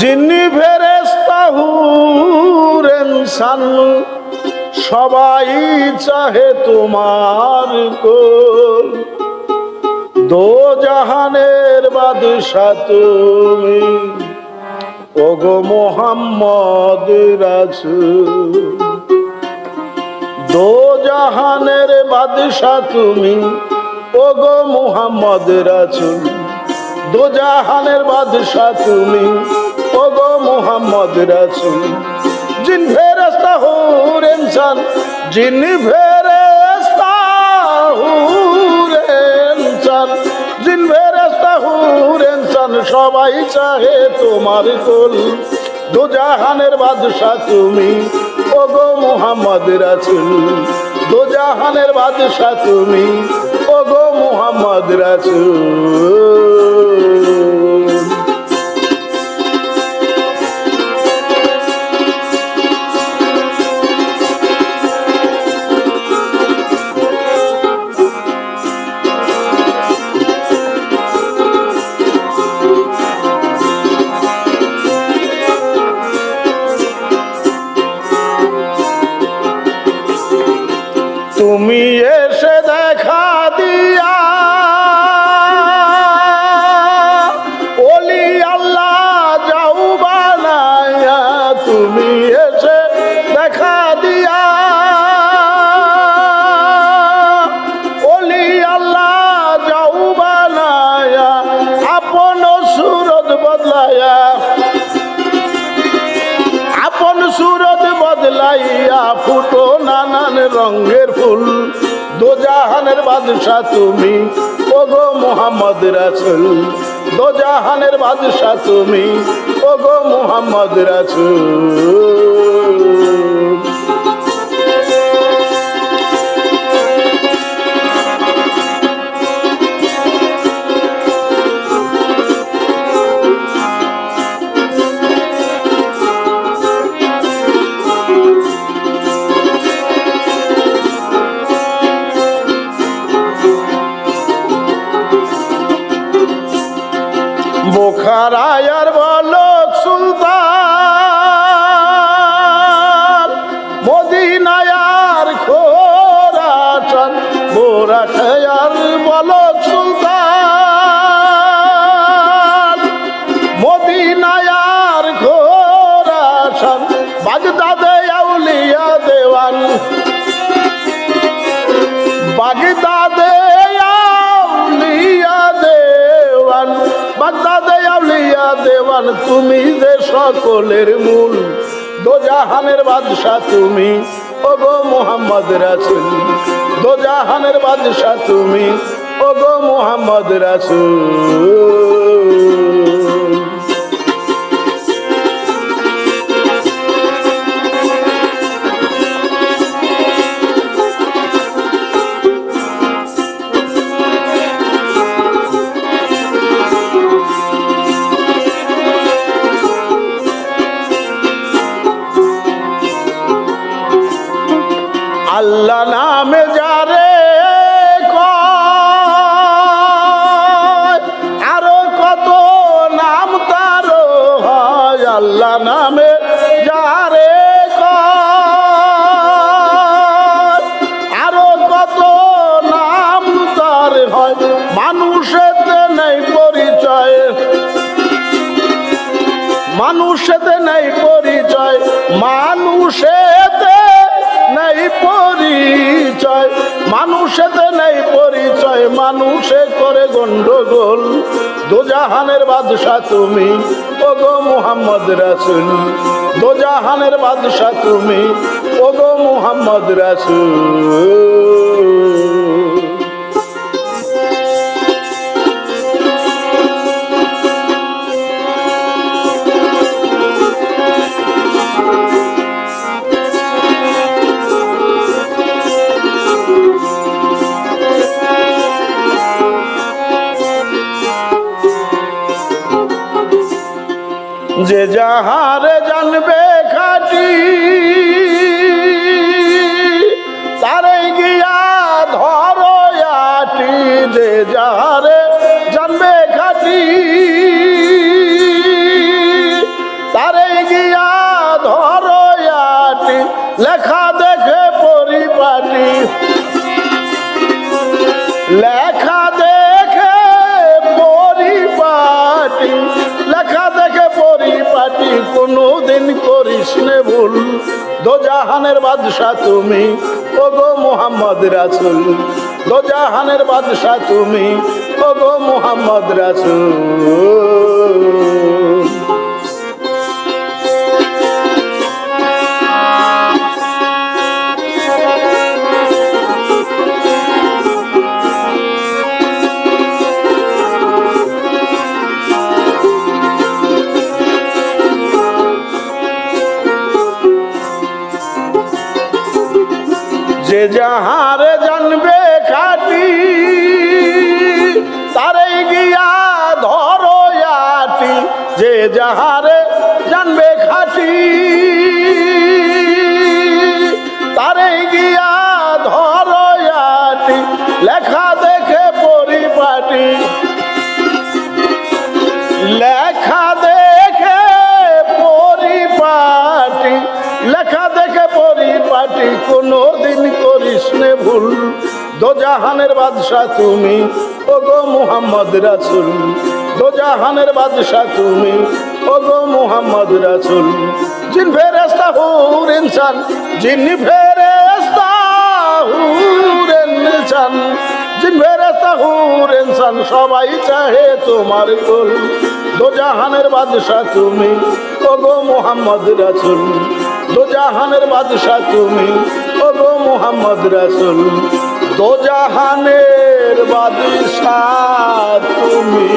জিন্নি ফেরেস্তাহুর ইনসান, সবাই চাহে তোমার কোল। দো জাহানের বাদশা তুমি, ওগো মোহাম্মদ রাসূল। দো জাহানের বাদশা তুমি, ওগো মুহাম্মদ রাসূল। দো জাহানের বাদশা তুমি ওগো মুহাম্মদ রাসূল, জিন ফেরেশতা হুর ইনসান, জিন ফেরেশতা হুর ইনসান, জিন ফেরেশতা হুর ইনসান, সবাই চাহে তোমার কোল। দু জাহানের বাদশা তুমি, ওগো মুহাম্মদ রাসূল দু জাহানের বাদশা তুমি, ওগো মুহাম্মদ রাসূল। এসে দেখা দিয়া। ওলি আল্লাহ যাও বানায়া, আপন সুরত বদলায়া। আপন সুরত বদলাইয়া ফুটো নানান রঙের ফুল। দোজাহানের বাদশা তুমি, ওগো মোহাম্মদ রাসুল। দোজাহানের বাদশা তুমি ওগো মোহাম্মদ রাসুল। বোখারায়ার বলক তুমি যে সকলের মূল, দোজাহানের বাদশা তুমি। ওগো মোহাম্মদ রাসুল, দোজাহানের বাদশা তুমি। ওগো মোহাম্মদ রাসুল। আল্লাহ নামে যারে আরও কত নাম তার হয়, আল্লাহ নামে যারে আরও কত নাম তার হয়, মানুষেতে নেই পরিচয়। মানুষেতে নেই পরিচয় মানুষেতে নেই পরিচয়, মানুষেতে নেই পরিচয়, মানুষে করে গন্ডগোল। দোজাহানের বাদশা তুমি, ওগো মুহাম্মদ রাসুল। দোজাহানের বাদশা তুমি, ওগো মুহাম্মদ রাসুল। যে যাহার জানবে খাটি, তারে গিয়া ধর আটি। যে যাহারে জানবে খাটি, তারে গিয়া ধর আটি। লেখা দেখে পরিপাটি। লে দোজাহানের বাদশাহ তুমি ও গো মোহাম্মদ রাসুল। দোজাহানের বাদশাহ তুমি ও গো মোহাম্মদ রাসুল। যাহারে জানবে খাটি তারে গিয়া ধরো আটি যে যাহারে জানবে খাটি। ভুল দোজাহানের বাদশাহ তুমি ও গো মুহাম্মদ রাসুল। দোজাহানের বাদশাহ তুমি ও গো মুহাম্মদ রাসুল। জিন ফেরেস্তা হুর ইনসান, জিন ফেরেস্তা হুর ইনসান। জিন ফেরেস্তা হুর ইনসান, সবাই চাহে তোমার কোল। দোজাহানের বাদশাহ তুমি ও গো মোহাম্মদ রাসুল। দোজাহানের বাদশাহ তুমি গো মোহাম্মদ রাসুল দোজাহানের বাদশাহ তুমি।